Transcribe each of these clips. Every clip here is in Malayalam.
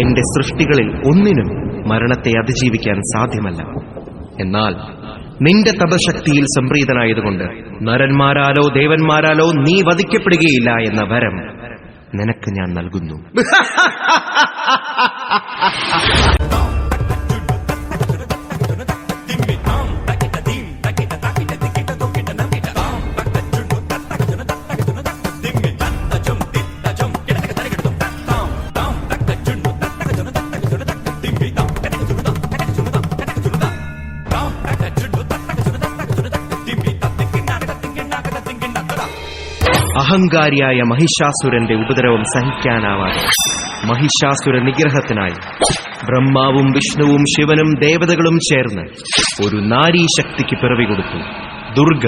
എന്റെ സൃഷ്ടികളിൽ ഒന്നിനും മരണത്തെ അതിജീവിക്കാൻ സാധ്യമല്ല. എന്നാൽ നിന്റെ തപശക്തിയിൽ സംപ്രീതനായതുകൊണ്ട് നരന്മാരാലോ ദേവന്മാരാലോ നീ വധിക്കപ്പെടുകയില്ല എന്ന വരം നിനക്ക് ഞാൻ നൽകുന്നു. അഹങ്കാരിയായ മഹിഷാസുരന്റെ ഉപദ്രവം സഹിക്കാനാവാതെ. മഹിഷാസുര നിഗ്രഹത്തിനായി ബ്രഹ്മാവും വിഷ്ണുവും ശിവനും ദേവതകളും ചേർന്ന് ഒരു നാരീശക്തിക്ക് പിറവി കൊടുത്തു. ദുർഗ.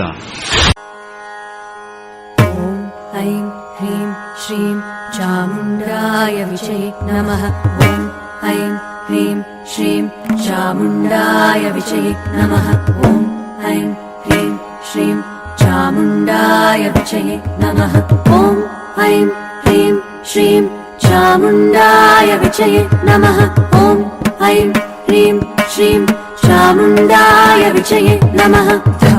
ഐം ഹ്രീം ശ്രീം ചാമുണ്ടായ വിജയ ഓം ഐം ഹ്രീം ശ്രീം വിജയ നമ. ഓം ഐം ഹ്രീം ശ്രീം चामुण्डाय विषये नमः ॐ ऐं ह्रीं श्रीं चामुण्डाय विषये नमः ॐ ऐं ह्रीं श्रीं चामुण्डाय विषये नमः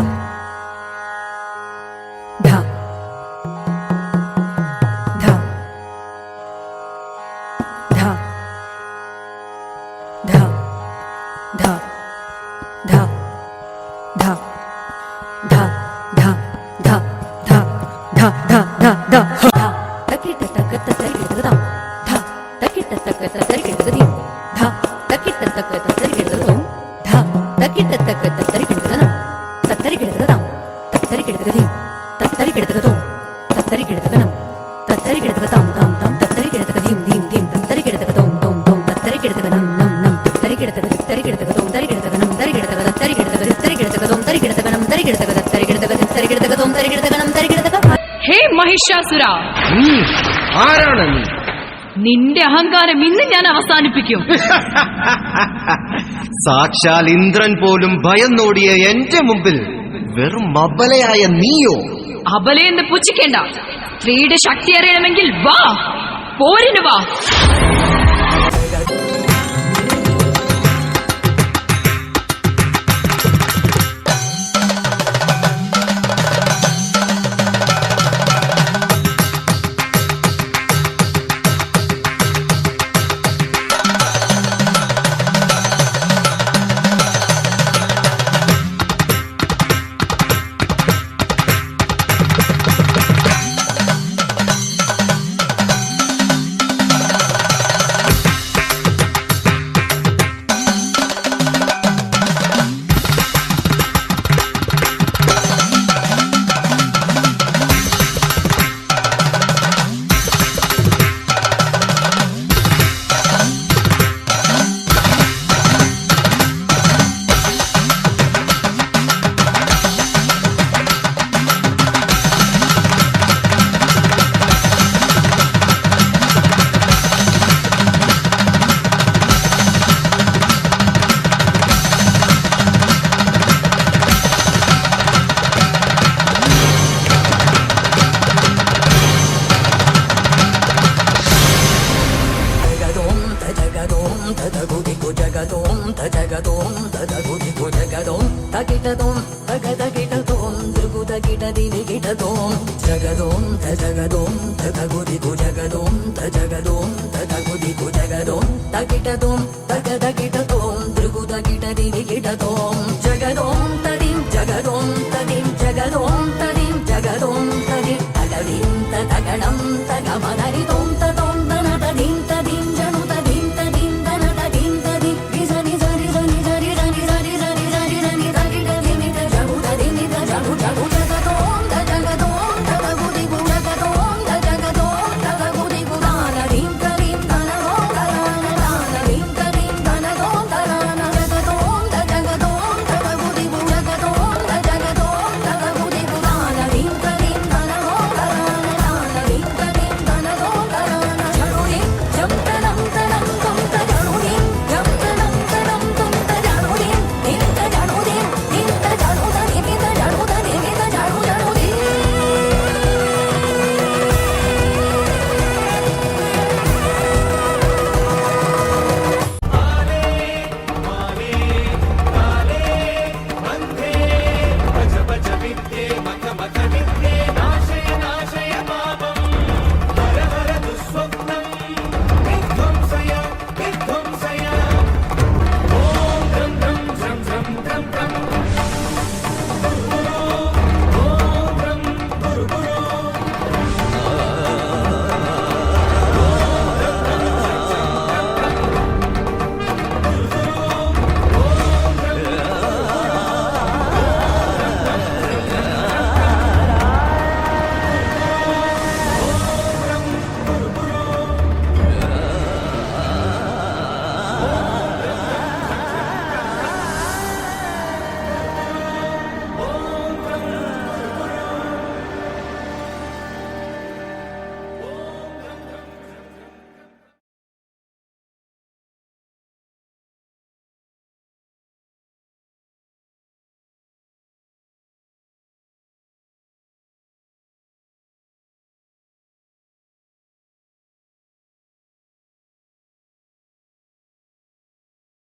ದ ಧ ತಕಿಟ ತಗತ್ತ ತರಿಗೆ ತಗದ ಧ ತಕಿಟ ತಗತ್ತ ತರಿಗೆ ತಗದಿ മഹിഷാസുര നീ? ആരാണ് നീ? നിന്റെ അഹങ്കാരം ഇന്ന് ഞാൻ അവസാനിപ്പിക്കും. സാക്ഷാൽ ഇന്ദ്രൻ പോലും ഭയന്നോടിയ എന്റെ മുമ്പിൽ വെറും അബലയായ നീയോ? അബലയെന്ന് പുച്ഛിക്കേണ്ട. സ്ത്രീയുടെ ശക്തി അറിയണമെങ്കിൽ വാ. പോരിന് വാ. దిగు దిగు జగదోం ధ జగదోం దగు దిగు జగదోం. తగిటదోం తగ తగిటదోం దుగు తగిట దిని గిటదోం జగదోం ధ జగదోం దగు దిగు జగదోం ధ జగదోం దగు దిగు జగదోం. తగిటదోం తగ తగిటదోం దుగు తగిట దిని గిటదోం